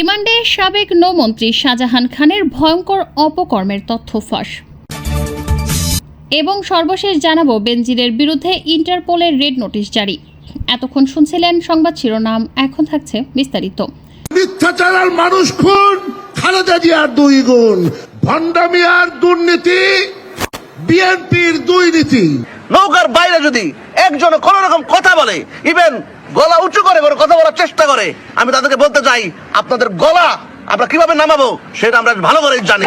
রিমান্ডে সাবেক নৌমন্ত্রী শাহজাহান খানের ভয়ঙ্কর অপকর্মের তথ্য ফাঁস। এবং সর্বশেষ জানাব বেনজিরের বিরুদ্ধে ইন্টারপোলের রেড নোটিশ জারি। এতক্ষণ শুনছিলেন সংবাদ শিরোনাম এখন থাকছে বিস্তারিত। মিথ্যাচার আর মানুষ খুন খালেদা জিয়ার দুই গুণ ভণ্ডামি আর দুর্নীতি বিএনপির দুই নীতি। নৌকার বাইরে যদি একজন কোন রকম কথা বলে ইভেন গলা উঁচু করে করে কথা বলার চেষ্টা করে। আমি তাদেরকে বলতে চাই, আপনাদের গলা আমরা কীভাবে নামাবো, সেটা আমরা ভালো করে জানি।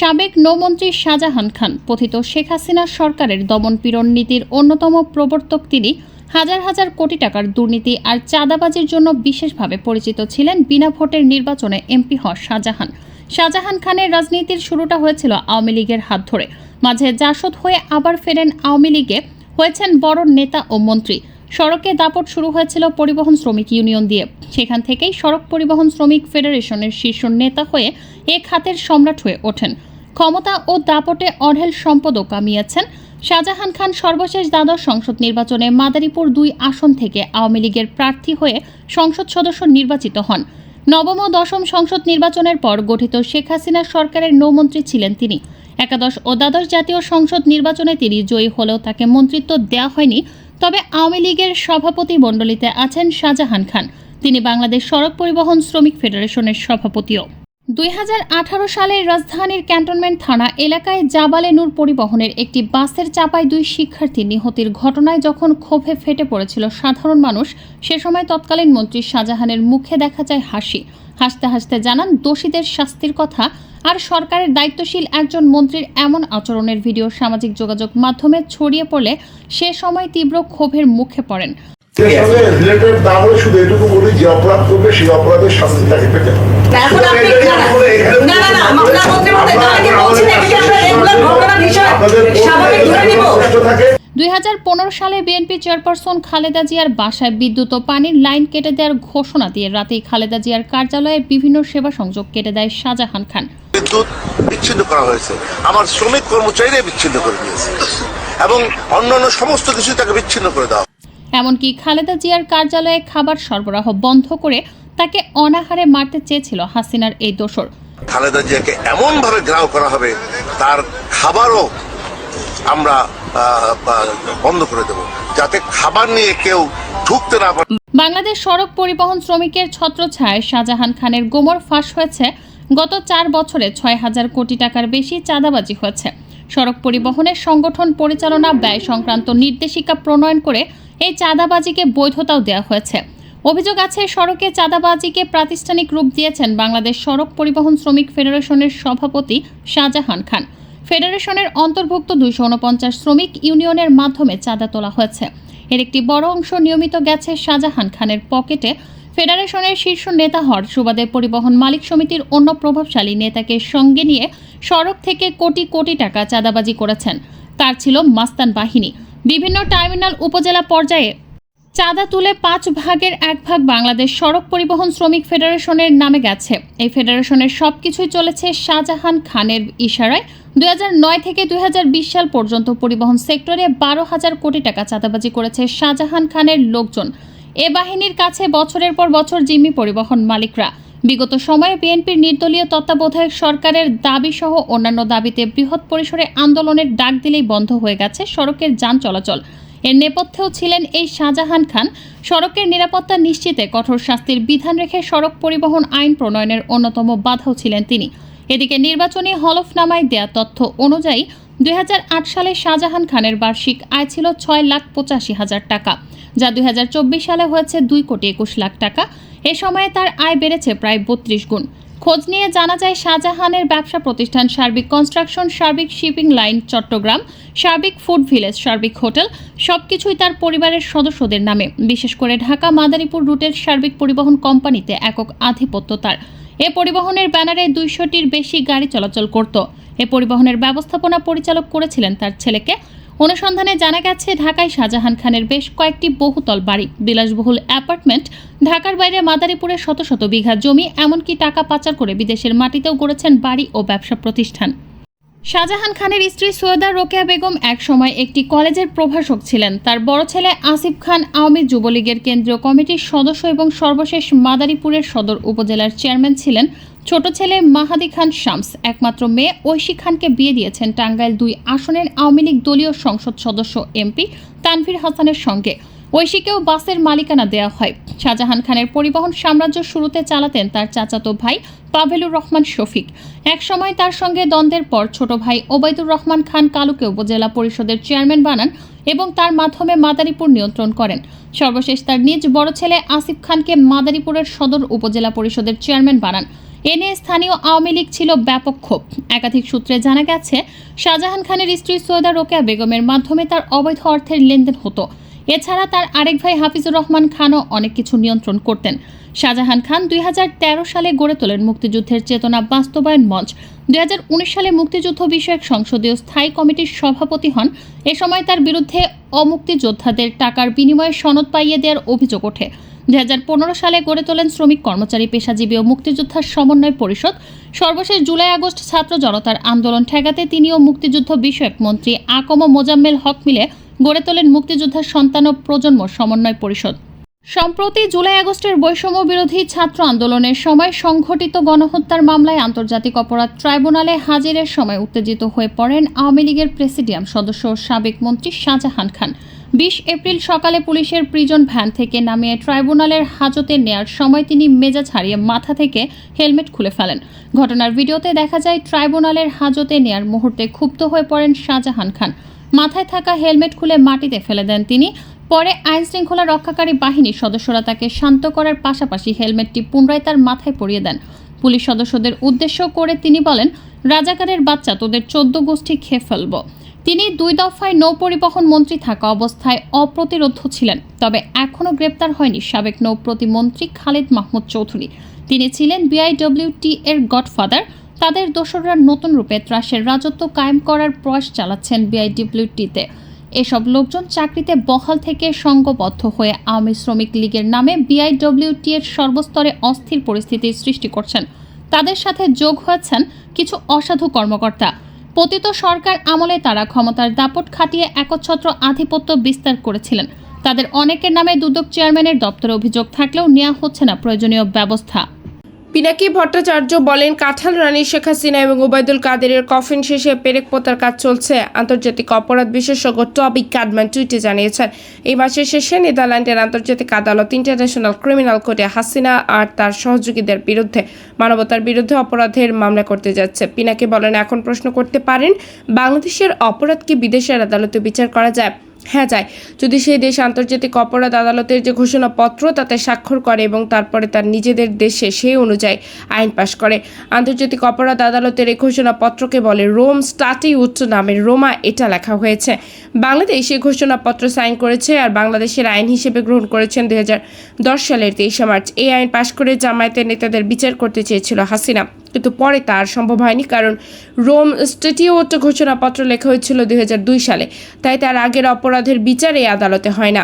সাবেক নৌমন্ত্রী শাহজাহান খান, কথিত শেখ হাসিনা সরকারের দমনপীড়ন নীতির অন্যতম প্রবর্তক তিনি, হাজার হাজার কোটি টাকার দুর্নীতি আর চাঁদাবাজির জন্য বিশেষভাবে পরিচিত ছিলেন বিনা ভোটের নির্বাচনে এমপি হন শাহজাহান। শাহজাহান খানের রাজনীতির শুরুটা হয়েছিল আওয়ামী লীগের হাত ধরে। মাঝে জাসদ হয়ে আবার ফেরেন আওয়ামী লীগে, হয়েছেন বড় নেতা ও মন্ত্রী। সড়কে দাপট শুরু হয়েছিল পরিবহন শ্রমিক ইউনিয়ন দিয়ে। সেখান থেকেই সড়ক পরিবহন শ্রমিক ফেডারেশনের শীর্ষ নেতা হয়ে এ খাতের সম্রাট হয়ে ওঠেন। ক্ষমতা ও দাপটে অঢেল সম্পদও কামিয়েছেন। শাহজাহান খান সর্বশেষ দ্বাদশ সংসদ নির্বাচনে মাদারীপুর দুই আসন থেকে আওয়ামী লীগের প্রার্থী হয়ে সংসদ সদস্য নির্বাচিত হন। নবম ও দশম সংসদ নির্বাচনের পর গঠিত শেখ হাসিনা সরকারের নৌমন্ত্রী ছিলেন তিনি। একাদশ ও দ্বাদশ জাতীয় সংসদ নির্বাচনে তিনি জয়ী হলেও তাকে মন্ত্রিত্ব দেওয়া হয়নি। তবে আওয়ামী লীগের সভাপতি মণ্ডলীতে আছেন শাহজাহান খান। তিনি বাংলাদেশ সড়ক পরিবহন শ্রমিক ফেডারেশনের সভাপতিও। দুই সালের রাজধানীর ক্যান্টনমেন্ট থানা এলাকায় জাবালে নূর পরিবহনের একটি বাসের চাপায় দুই শিক্ষার্থী নিহতের ঘটনায় যখন ক্ষোভে ফেটে পড়েছিল সাধারণ মানুষ, সে সময় তৎকালীন মন্ত্রী শাহজাহানের মুখে দেখা যায় হাসি। হাসতে হাসতে জানান, দোষীদের শাস্তির কথা আর সরকারের দায়িত্বশীল একজন মন্ত্রীর এমন আচরণের ভিডিও সামাজিক যোগাযোগ মাধ্যমে ছড়িয়ে পড়লে সে সময় তীব্র ক্ষোভের মুখে পড়েন। আপনাদের দুই সালে বিএনপি চেয়ারপারসন খালেদা জিয়ার বাসায় বিদ্যুৎ ও পানির লাইন কেটে দেওয়ার ঘোষণা দিয়ে রাতেই খালেদা জিয়ার কার্যালয়ে বিভিন্ন সেবা সংযোগ কেটে দেয় শাহজাহান খান। বিদ্যুৎ বিচ্ছিন্ন করা হয়েছে। আমার শ্রমিক কর্মচারীরা বিচ্ছিন্ন করে দিয়েছে এবং অন্যান্য সমস্ত কিছু তাকে বিচ্ছিন্ন করে দেওয়া এমনকি খালেদা জিয়ার কার্যালয়ে খাবার সরবরাহ বন্ধ করে তাকে অনাহারে মারতে চেয়েছিল হাসিনার এই দোসর খালেদা জিয়াকে এমন ভাবে গ্রাহ করা হবে তার খাবারও আমরা বন্ধ করে দেব। যাতে খাবার নিয়ে কেউ ঢুকতে না পারে। বাংলাদেশ সড়ক পরিবহন শ্রমিকের ছত্রছায় শাহজাহান খানের গোমর ফাঁস হয়েছে। গত চার বছরে ছয় হাজার কোটি টাকার বেশি চাঁদাবাজি হয়েছে। সড়ক পরিবহনের সংগঠন পরিচালনা ব্যয় সংক্রান্ত নির্দেশিকা প্রণয়ন করে এই চাঁদাবাজিকে বৈধতাও দেওয়া হয়েছে। অভিযোগ আছে, সড়কে চাঁদাবাজিকে প্রাতিষ্ঠানিক রূপ দিয়েছেন বাংলাদেশ সড়ক পরিবহন শ্রমিক ফেডারেশনের সভাপতি শাহজাহান খান। ফেডারেশনের অন্তর্ভুক্ত দুইশো উনপঞ্চাশ শ্রমিক ইউনিয়নের মাধ্যমে চাঁদা তোলা হয়েছে। এর একটি বড় অংশ নিয়মিত গেছে শাহজাহান খানের পকেটে। ফেডারেশনের শীর্ষ নেতা হওয়ার সুবাদে পরিবহন মালিক সমিতির অন্য প্রভাবশালী নেতাকে সঙ্গে নিয়ে সড়ক থেকে কোটি কোটি টাকা চাঁদাবাজি করেছেন। তার ছিল মাস্তান বাহিনী। বিভিন্ন টার্মিনাল উপজেলা পর্যায়ে চাঁদা তুলে পাঁচ ভাগের এক ভাগ বাংলাদেশ সড়ক পরিবহন শ্রমিক ফেডারেশনের নামে গেছে। এই ফেডারেশনের সবকিছুই চলেছে শাহজাহান খানের ইশারায়। দুই নয় থেকে দু হাজার বিশ সাল পর্যন্ত পরিবহন সেক্টরে বারো হাজার কোটি টাকা চাঁদাবাজি করেছে শাহজাহান খানের লোকজন। এ বাহিনীর কাছে বছরের পর বছর জিম্মি পরিবহন মালিকরা। বিগত সময়ে বিএনপির নির্দলীয় তত্ত্বাবধায়ক সরকারের দাবি সহ অন্যান্য দাবিতে বৃহৎ পরিসরে আন্দোলনের ডাক দিলেই বন্ধ হয়ে গেছে সড়কের যান চলাচল। এর নেপথ্যেও ছিলেন এই শাহজাহান খান। সড়কের নিরাপত্তা নিশ্চিতে কঠোর শাস্তির বিধান রেখে সড়ক পরিবহন আইন প্রণয়নের অন্যতম বাধাও ছিলেন তিনি। এদিকে নির্বাচনী হলফনামায় দেয়া তথ্য অনুযায়ী দুই হাজার আট সালে শাহজাহান খানের বার্ষিক আয় ছিল ছয় লাখ পঁচাশি হাজার টাকা, যা দুই হাজার চব্বিশ সালে হয়েছে দুই কোটি একুশ লাখ টাকা। এ সময়ে তার আয় বেড়েছে প্রায় বত্রিশ গুণ। খোঁজ নিয়ে জানা যায় শাহজাহানের ব্যবসা প্রতিষ্ঠান সার্বিক কনস্ট্রাকশন, সার্বিক শিপিং লাইন, চট্টগ্রাম, সার্বিক ফুড ভিলেজ, সার্বিক হোটেল, সবকিছুই তার পরিবারের সদস্যদের নামে। বিশেষ করে ঢাকা মাদারীপুর রুটের সার্বিক পরিবহন কোম্পানিতে একক আধিপত্য তার। এ পরিবহনের ব্যানারে দুইশোটির বেশি গাড়ি চলাচল করত। এ পরিবহনের ব্যবস্থাপনা পরিচালক করেছিলেন তার ছেলেকে। অনুসন্ধানে জানা গেছে, ঢাকায় শাহজাহান খানের বেশ কয়েকটি বহুতল বাড়ি, বিলাসবহুল অ্যাপার্টমেন্ট, ঢাকার বাইরে মাদারীপুরে শত শত বিঘা জমি, এমনকি টাকা পাচার করে বিদেশের মাটিতেও গড়েছেন বাড়ি ও ব্যবসা প্রতিষ্ঠান। শাহজাহান খানের স্ত্রী সৈয়দা রোকেয়া বেগম এক সময় একটি কলেজের প্রভাষক ছিলেন। তার বড় ছেলে আসিফ খান আওয়ামী যুবলীগের কেন্দ্রীয় কমিটির সদস্য এবং সর্বশেষ মাদারীপুরের সদর উপজেলার চেয়ারম্যান ছিলেন। ছোট ছেলে মাহাদি খান শামস, একমাত্র মেয়ে ঐশী খানকে বিয়ে দিয়েছেন টাঙ্গাইল দুই আসনের আওয়ামী লীগ দলীয় সংসদ সদস্য এমপি তানভীর হাসানের সঙ্গে। ঐশীকেও বাসের মালিকানা দেওয়া হয়। শাহজাহান খানের পরিবহন সাম্রাজ্য শুরুতে চালাতেন তার চাচাতো ভাই পাভেলুর রহমান শফিক। একসময় তার সঙ্গে দ্বন্দ্বের পর ছোট ভাই ওবায়দুর রহমান খান কালুকে উপজেলা পরিষদের চেয়ারম্যান বানান এবং তার মাধ্যমে মাদারীপুর নিয়ন্ত্রণ করেন। সর্বশেষ তার নিজ বড় ছেলে আসিফ খানকে মাদারীপুরের সদর উপজেলা পরিষদের চেয়ারম্যান বানান। এ নিয়ে স্থানীয় আওয়ামী লীগ ছিল ব্যাপক ক্ষোভ। একাধিক সূত্রে জানা গেছে, শাহজাহান খানের স্ত্রী সৈয়দা রোকেয়া বেগমের মাধ্যমে তার অবৈধ অর্থের লেনদেন হতো। এছাড়া তার আরেক ভাই হাফিজুর রহমান খানও অনেক কিছু নিয়ন্ত্রণ করতেন। শাহজাহান খান দুই হাজার তেরো সালে গড়ে তোলেন মুক্তিযুদ্ধের চেতনা বাস্তবায়ন মঞ্চ। দুই সালে মুক্তিযুদ্ধ বিষয়ক সংসদীয় স্থায়ী কমিটির সভাপতি হন। এ সময় তার বিরুদ্ধে অমুক্তিযোদ্ধাদের টাকার বিনিময়ে সনদ পাইয়ে দেওয়ার অভিযোগ ওঠে। দুই হাজার পনেরো সালে গড়ে তোলেন শ্রমিক কর্মচারী, পেশাজীবী ও মুক্তিযোদ্ধার সমন্বয় পরিষদ। সর্বশেষ জুলাই আগস্ট ছাত্র জনতার আন্দোলন ঠেকাতে তিনিও মুক্তিযুদ্ধ বিষয়ক মন্ত্রী আকম মোজাম্মেল হক মিলে গড়ে তোলেন মুক্তিযোদ্ধার সন্তান ও প্রজন্ম সমন্বয় পরিষদ। সম্প্রতি জুলাই আগস্টের বৈষম্য বিরোধী ছাত্র আন্দোলনের সময় সংঘটিত গণহত্যার মামলায় আন্তর্জাতিক অপরাধ ট্রাইব্যুনালে হাজিরের সময় উত্তেজিত হয়ে পড়েন আওয়ামী লীগের প্রেসিডিয়াম সদস্য সাবেক মন্ত্রী শাহজাহান খান। বিশ এপ্রিল সকালে পুলিশের প্রিজন ভ্যান থেকে নামিয়ে ট্রাইব্যুনালের হাজতে নেয়ার সময় তিনি মেজাজ হারিয়ে মাথা থেকে হেলমেট খুলে ফেলেন। ঘটনার ভিডিওতে দেখা যায়, ট্রাইব্যুনালের হাজতে নেয়ার মুহূর্তে ক্ষুব্ধ হয়ে পড়েন শাহজাহান খান। মাথায় থাকা হেলমেট খুলে মাটিতে ফেলে দেন তিনি। পরে আইন শৃঙ্খলা রক্ষাকারী বাহিনীর সদস্যরা তাকে শান্ত করার পাশাপাশি হেলমেটটি পুনরায় তার মাথায় পরিয়ে দেন। পুলিশ সদস্যদের উদ্দেশ্য করে তিনি বলেন, রাজাকারের বাচ্চা তোদের চোদ্দ গোষ্ঠী খেয়ে ফেলব। তিনি দুই দফায় নৌ পরিবহন মন্ত্রী থাকা অবস্থায় অপ্রতিরোধ ছিলেন, তবে এখনও গ্রেপ্তার হয়নি সাবেক নৌ প্রতিমন্ত্রী খালেদ মাহমুদ চৌধুরী। তিনি ছিলেন বিআইডব্লিউটি এর গডফাদার। তাদের দোসররা নতুন রূপে ত্রাসের রাজত্ব কায়েম করার প্রয়াস চালাচ্ছেন বিআইডব্লিউটিতে এসব লোকজন চাকরিতে বহাল থেকে সংঘবদ্ধ হয়ে আওয়ামী শ্রমিক লীগের নামে বিআইডব্লিউটি এর সর্বস্তরে অস্থির পরিস্থিতির সৃষ্টি করছেন। তাদের সাথে যোগ হয়েছেন কিছু অসাধু কর্মকর্তা। পতিত সরকার আমলে তারা ক্ষমতার দাপট খাটিয়ে একচ্ছত্র আধিপত্য বিস্তার করেছিলেন। তাদের অনেকের নামে দুদক চেয়ারম্যানের দপ্তরে অভিযোগ থাকলেও নেওয়া হচ্ছে না প্রয়োজনীয় ব্যবস্থা। পিনাকি ভট্টাচার্য বলেন, কাঁঠাল রানী শেখ হাসিনা এবং ওবায়দুল কাদেরের কফিন শেষে পেরেক পোতার কাজ চলছে। আন্তর্জাতিক অপরাধ বিশেষজ্ঞ টবি কাডম্যান টুইটে জানিয়েছেন, এই মাসের শেষে নেদারল্যান্ডের আন্তর্জাতিক আদালত ইন্টারন্যাশনাল ক্রিমিনাল কোর্টে হাসিনা আর তার সহযোগীদের বিরুদ্ধে মানবতার বিরুদ্ধে অপরাধের মামলা করতে যাচ্ছে। পিনাকি বলেন, এখন প্রশ্ন করতে পারেন, বাংলাদেশের অপরাধ কি বিদেশের আদালতে বিচার করা যায়? হ্যাঁ যায়। যদি সেই দেশ আন্তর্জাতিক অপরাধ আদালতের যে ঘোষণাপত্র তাতে স্বাক্ষর করে এবং তারপরে তার নিজেদের দেশে সেই অনুযায়ী আইন পাশ করে, আন্তর্জাতিক অপরাধ আদালতের এই ঘোষণাপত্রকে বলে রোম স্টাটিউট নামের রোমা এটা লেখা হয়েছে। বাংলাদেশ এই ঘোষণাপত্র সাইন করেছে আর বাংলাদেশের আইন হিসেবে গ্রহণ করেছেন দুই সালের তেইশে মার্চ। এই আইন পাশ করে জামায়াতের নেতাদের বিচার করতে চেয়েছিল হাসিনা। কিন্তু পরে তা আর সম্ভব হয়নি, কারণ রোম স্টেটিওট ঘোষণাপত্র লেখা হয়েছিল দুই হাজার দুই সালে। তাই তার আগের অপরাধের বিচারে আদালতে হয় না।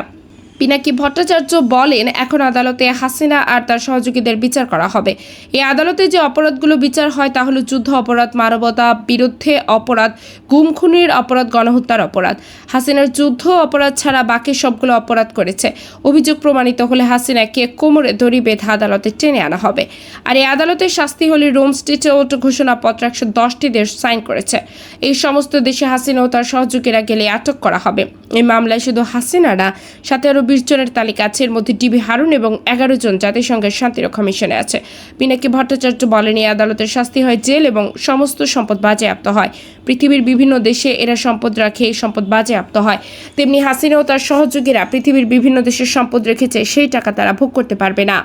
পিনাকি ভট্টাচার্য বলেন, এখন আদালতে হাসিনা আর তার সহযোগীদের বিচার করা হবে। এই আদালতে যে অপরাধগুলো বিচার হয় তা হলো যুদ্ধ অপরাধ, মানবতা বিরুদ্ধে অপরাধ গুম খুনের অপরাধ, গণহত্যার অপরাধ। হাসিনার যুদ্ধ অপরাধ ছাড়া বাকি সবগুলো অপরাধ করেছে। অভিযোগ প্রমাণিত হলে হাসিনাকে কোমরে দড়ি বেঁধে আদালতে টেনে আনা হবে। আর এই আদালতের শাস্তি হলে রোম স্টেটেওট ঘোষণাপত্র একশো দশটি দেশ সাইন করেছে। এই সমস্ত দেশে হাসিনা ও তার সহযোগীরা গেলে আটক করা হবে। এই মামলায় শুধু হাসিনা না, সাথে আরও বিশ জনের তালিকা আছে। এর মধ্যে ডিবি হারুন এবং এগারো জন জাতিসংঘের শান্তিরক্ষা মিশনে আছে। পিনাকি ভট্টাচার্য বলেন এই আদালতের শাস্তি হয় জেল এবং সমস্ত সম্পদ বাজেয়াপ্ত হয়। পৃথিবীর বিভিন্ন দেশে এরা সম্পদ রাখে, এই সম্পদ বাজেয়াপ্ত হয়। তেমনি হাসিনা ও তার সহযোগীরা পৃথিবীর বিভিন্ন দেশের সম্পদ রেখেছে, সেই টাকা তারা ভোগ করতে পারবে না।